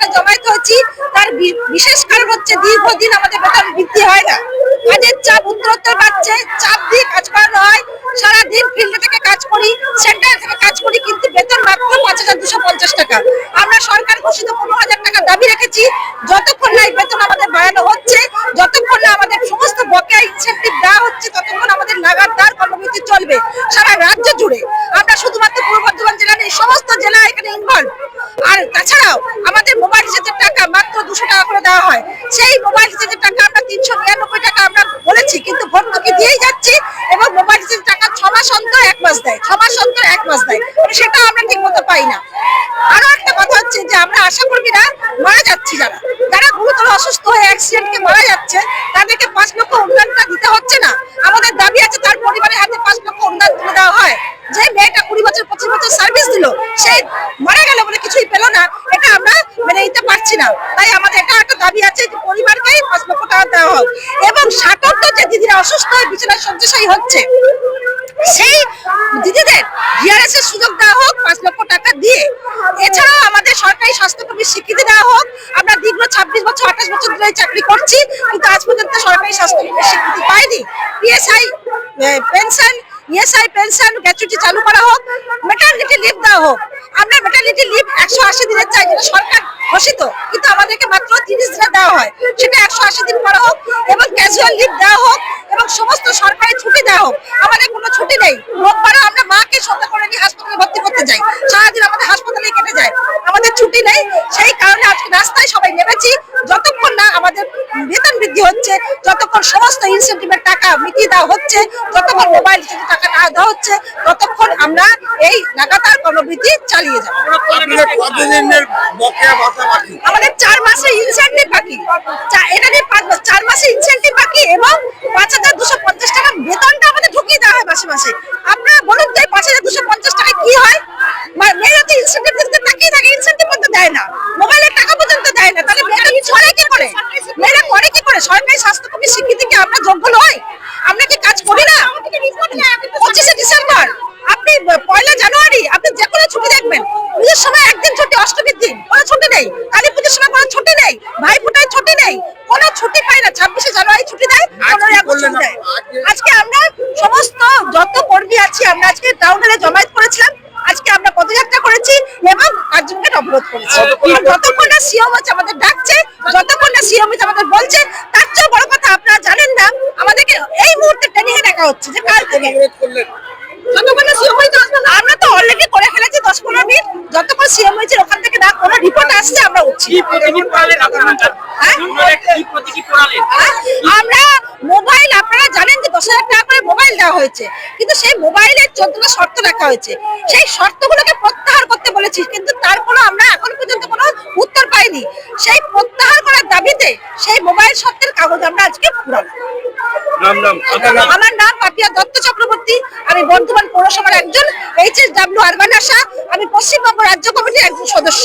একটা জমায়েত হয়েছি, তার বিশেষ কারণ হচ্ছে দীর্ঘদিন আমাদের বেতন বৃদ্ধি হয় না। কাজের চাপ উত্তরোত্তর বাড়ছে, চাপ দিয়ে কাজ করানো হয়। সারাদিন ফিল্ডে থেকে কাজ করি, সেন্টার থেকে কাজ করি, কিন্তু বেতন মাত্র পাঁচ টাকা। আমরা সরকার ঘোষিত পনেরো টাকা দাবি রেখেছি, যতক্ষণ না এই বেতন আমাদের বাড়ানো হচ্ছে যতক্ষণ না আমাদের সমস্ত বকেয়া ইনসেন্টিভ দেওয়া হচ্ছে ততক্ষণ আমাদের লাগাতার কর্মবিরতি চলবে সারা রাজ্য জুড়ে আমরা শুধুমাত্র পূর্ব বর্ধমান জেলা নেই সমস্ত জেলা এখানে ইনভলভ আর তাছাড়াও আমাদের মোবাইল রিচার্জের টাকা মাত্র দুশো টাকা করে দেওয়া হয় সেই মোবাইল রিচার্জের টাকা আমরা তিনশো নিরানব্বই টাকা আমরা বলেছি কিন্তু ভর্তুকি দিয়েই যাচ্ছি এবং মোবাইল রিচার্জের টাকা ছ মাস অন্তর এক মাস দেয়, ছ মাস অন্তর এক মাস দেয়। সেটা আমরা ঠিক মতো পাই না। আরও একটা কথা হচ্ছে যে, আমরা আশা কর্মীরা মারা যাচ্ছি যারা। যারা গুরুতর অসুস্থ হয়ে অ্যাক্সিডেন্টকে মারা যাচ্ছে, তাদেরকে পাঁচ লক্ষ অনুদানটা দিতে হচ্ছে না। আমাদের দাবি আছে, তার পরিবারের হাতে পাঁচ লক্ষ অনুদান তুলে দেওয়া হয়। যে মেয়েটা কুড়ি বছর, পঁচিশ বছর সার্ভিস দিল, সে মারা গেল বলে কিছুই পেল না। এটা আমরা মেনে নিতে পারছি না। তাই আমাদের এটা একটা দাবি আছে যে, পরিবারকেই পাঁচ লক্ষ টাকা দেওয়া হোক। এবং ষাটোর্ধ যে দিদিরা অসুস্থ হয়ে, বিছানায় শয্যাশায়ী হচ্ছে সেই দিদিদের ডিআরএস এর সুযোগ দেওয়া হোক, পাঁচ লক্ষ টাকা দিয়ে। এছাড়াও আমাদের সরকারি স্বাস্থ্যকর্মীর স্বীকৃতি দেওয়া হোক। আমরা দীর্ঘ ছাব্বিশ বছর, আঠাশ বছর ধরে চাকরি করছি, কিন্তু আজ পর্যন্ত সরকারি স্বাস্থ্যকর্মীর স্বীকৃতি পাইনি। PSI pension ESI pension gratuity চালু করা হোক মেটার্নিটি লিভ দেওয়া হোক। আমরা মেটার্নিটি লিভ একশো আশি দিনের চাই, যেটা সরকার ঘোষিত, কিন্তু আমাদেরকে মাত্র তিরিশ দিনে দেওয়া হয়। সেটা একশো আশি দিন করা হোক এবং ক্যাজুয়াল লিভ দেওয়া হোক। এবং সমস্ত সরকারি ছুটি দেওয়া হোক আমাদের কোনো ছুটি নেই। রোববারও আমরা মাকে সঙ্গে করে নিয়ে হাসপাতালে ভর্তি করতে যাই। সারাদিন আমাদের হাসপাতালে কেটে যায়। আমাদের ছুটি নেই। সেই কারণে আজকে রাস্তায় সবাই নেমেছি। যতক্ষণ না আমাদের বেতন বৃদ্ধি হচ্ছে যতক্ষণ সমস্ত ইনসেন্টিভের টাকা মিটিয়ে দেওয়া হচ্ছে যতক্ষণ মোবাইল রিচার্জের টাকা না দেওয়া হচ্ছে ততক্ষণ আমরা এই লাগাতার কর্মবৃদ্ধি চালিয়ে যাব। আমাদের চার মাসের ইনসেন্টিভ বাকি। এটা নিয়ে পাঁচ মাস- চার মাসের ইনসেন্টিভ বাকি এবং পাঁচ হাজার দুশো পঞ্চাশ টাকা বেতনটা আমাদের ঢুকিয়ে দেওয়া হয় মাসে মাসে আপনারা বলুন তো এই পাঁচ হাজার দুশো পঞ্চাশ টাকা কি হয় মা- ইনসেন্টিভ দিতে তাকিয়ে থাকে ইনসেন্টিভ পর্যন্ত দেয় না মোবাইলের টাকা পর্যন্ত দেয় না। তাহলে মেয়েরা কি করে কি করে? মেয়েরা করে কি করে? সরকারি স্বাস্থ্যকর্মী স্বীকৃতি কি আমরা যোগ্য নয় আমরা কি কাজ করি না? পঁচিশে ডিসেম্বর আপনি পয়লা জানুয়ারি আপনি যে কোনো ছুটি দেখবেন। পুজোর সময় একদিন ছুটি অষ্টমীর দিন কোনো ছুটি নেই। কালী পুজোর সময় কোনো ছুটি নেই। ভাই ফোটায় ছুটি নেই। কোনো ছুটি পাই না। ছাব্বিশে জানুয়ারি ছুটি দেয় পনেরোই আগস্ট ছুটি দেয়। আজকে? আজকে আমরা সমস্ত যত কর্মী আছি আমরা আজকে টাউন হলে জমায়েত করেছিলাম আজকে আমরা পদযাত্রা করেছি এবং কার্যক্রমকে অবরোধ করেছি আর যতক্ষণ না সিএম হচ্ছে আমাদের ডাকছে যতক্ষণ না সিএম হচ্ছে আমাদের বলছে তার চেয়েও বড় কথা আপনারা জানেন না আমাদেরকে এই মুহূর্তে ট্রেনিং এ দেখা হচ্ছে যে কাল থেকে। যতক্ষণ না সিএম হয়েছে আমরা তো অলরেডি করে ফেলেছি দশ পনেরো মিনিট যতক্ষণ সিএম হয়েছে ওখান থেকে না কোনো রিপোর্ট আসছে আমরা উঠছি। হ্যাঁ? হ্যাঁ? আমরা মোবাইল আপনারা জানেন যে দশ হাজার টাকা করে মোবাইল দেওয়া হয়েছে। কিন্তু সেই মোবাইলের চোদ্দটা শর্ত রাখা হয়েছে সেই শর্তগুলোকে প্রত্যাহার করতে বলেছি কিন্তু তারপরও আমরা এখন পর্যন্ত কোনো উত্তর পাইনি। সেই প্রত্যাহার করার দাবিতে সেই মোবাইল শর্তের কাগজ আমরা আজকে পুরালাম আমার নাম পাপিয়া দত্ত চক্রবর্তী। আমি বর্ধমান পৌরসভার একজন H S W urban ASHA. আমি পশ্চিমবঙ্গ রাজ্য কমিটির একজন সদস্য।